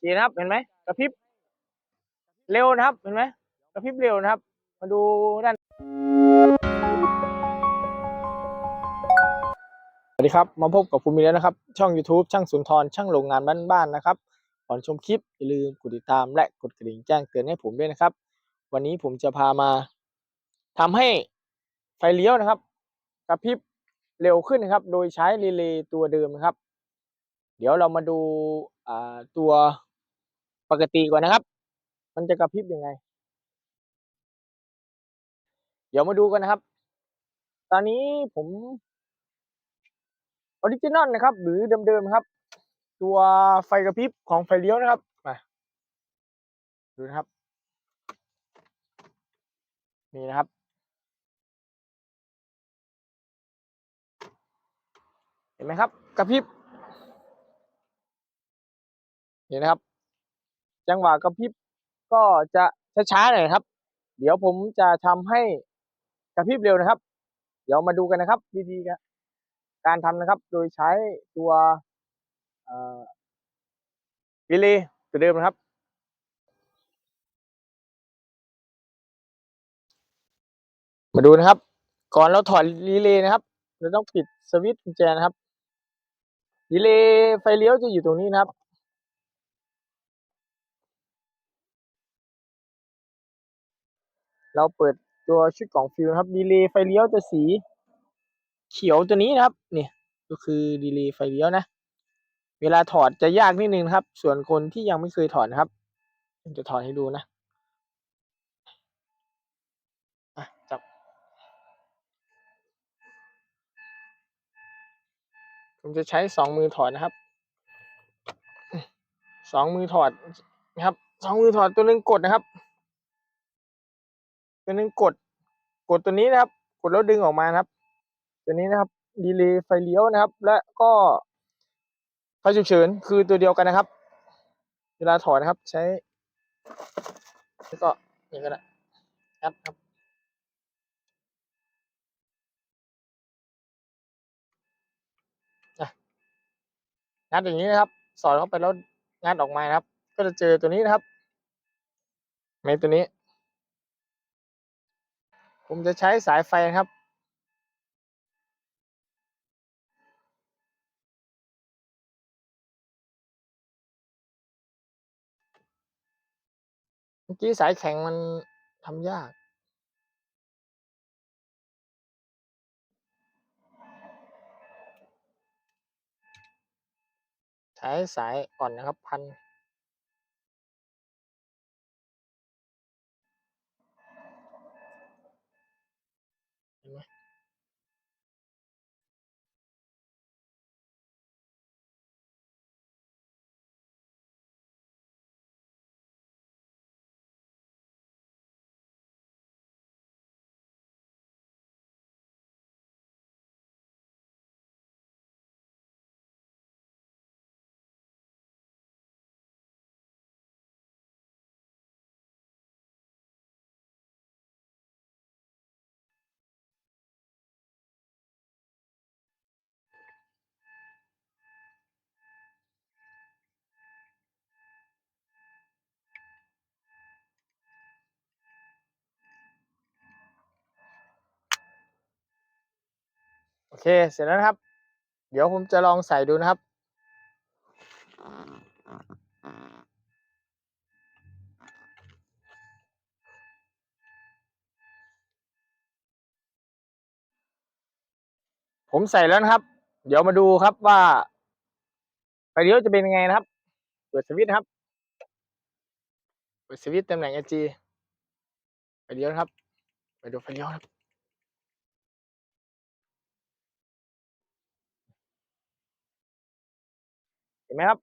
เคนะครับ เห็นไหมกระพริบเร็วนะครับ เห็นไหมกระพริบเร็วนะครับ มาดูด้าน สวัสดีครับ มาพบกับภูมิแล้วนะครับ ช่อง YouTube ช่างสุนทร ช่างโรงงานบ้านๆนะครับ ก่อนชมคลิปอย่าลืมกดติดตามและกดกระดิ่งแจ้งเตือนให้ผมด้วยนะครับ วันนี้ผมจะพามาทำให้ไฟเลี้ยวนะครับ กระพริบเร็วขึ้นนะครับ โดยใช้รีเลย์ตัวเดิมนะครับ เดี๋ยวเรามาดูอ่าตัว ปกติก่อนนะครับ มันจะกระพริบยังไง เดี๋ยวมาดูกันนะครับ ตอนนี้ผมออริจินอลนะครับ หรือเดิมๆครับ ตัวไฟกระพริบของไฟเลี้ยวนะครับมาดูนะครับนี่นะครับเห็นไหมครับ กระพริบนี่นะครับ จังหวะกระพริบก็จะช้าๆหน่อยครับ เดี๋ยวผมจะทำให้กระพริบเร็วนะครับ เดี๋ยวมาดูกันนะครับ วิธีการทำนะครับ โดยใช้ตัวรีเลย์ตัวเดิมนะครับมาดูนะครับ ก่อนเราถอดรีเลย์นะครับ เราต้องปิดสวิตช์กุญแจนะครับรีเลย์ไฟเลี้ยวจะอยู่ตรงนี้นะครับ เราเปิดตัวชุดกล่องฟิวนะครับดีเลย์ไฟเลี้ยวจะสีเขียวตัวนี้นะครับนี่ก็คือดีเลย์ไฟเลี้ยวนะ เวลาถอดจะยากนิดนึงครับ ส่วนคนที่ยังไม่เคยถอดนะครับผมจะถอดให้ดูนะจับผมจะใช้สองมือถอดนะครับสองมือถอดนะครับสองมือถอดตัวนึงกดนะครับ ตัวนึงกด กดตัวนี้นะครับ กดแล้วดึงออกมานะครับ ตัวนี้นะครับดีเลย์ไฟเลี้ยวนะครับ และก็ไฟฉุกเฉินคือตัวเดียวกันนะครับ เวลาถอดนะครับ ใช้แล้วก็นี่ก็ได้งัดครับงัดอย่างนี้นะครับ สอดเข้าไปแล้วงัดออกมานะครับ ก็จะเจอตัวนี้นะครับเมนตัวนี้ ผมจะใช้สายไฟครับ เมื่อกี้สายแข็งมันทำยากใช้สายอ่อนนะครับพัน เเค เสร็จแล้วนะครับ เดี๋ยวผมจะลองใส่ดูนะครับ ผมใส่แล้วนะครับ เดี๋ยวมาดูครับว่าไฟเลี้ยวจะเป็นยังไงนะครับ เปิดสวิตช์นะครับ เปิดสวิตช์ตำแหน่ง AG ไฟเลี้ยวครับ ไปดูไฟเลี้ยวครับ ห็นไหมครับ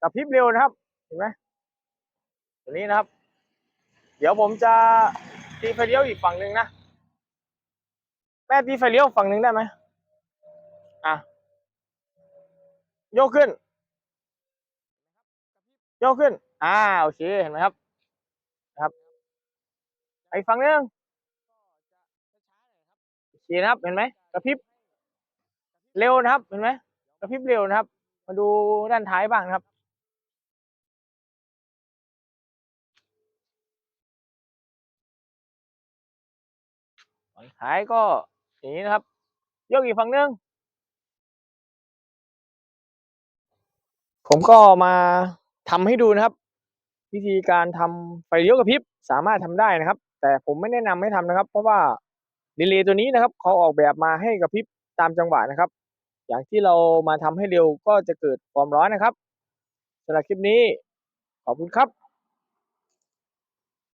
กระพริบเร็วนะครับ เห็นไหมตัวนี้นะครับ เดี๋ยวผมจะตีไฟเลี้ยวอีกฝั่งหนึ่งนะ แม่ตีไฟเลี้ยวฝั่งหนึ่งได้ไหมอะ โยกขึ้น โยกขึ้น อ่า โอเค เห็นไหมครับ นะครับ ไอ้ฝั่งนึงโอเคนะครับ เห็นไหมกระพริบ เร็วนะครับ เห็นไหมกระพริบเร็วนะครับ มาดูด้านท้ายบ้างครับ ฝั่งท้ายก็อย่างนี้นะครับยกอีกฝั่งนึงผมก็มาทำให้ดูนะครับ วิธีการทำไฟเลี้ยวกระพริบสามารถทำได้นะครับ แต่ผมไม่แนะนำให้ทำนะครับ เพราะว่าดีเลย์ตัวนี้นะครับเขาออกแบบมาให้กระพริบตามจังหวะนะครับ อย่างที่เรามาทำให้เร็วก็จะเกิดความร้อนนะครับสำหรับคลิปนี้ขอบคุณครับ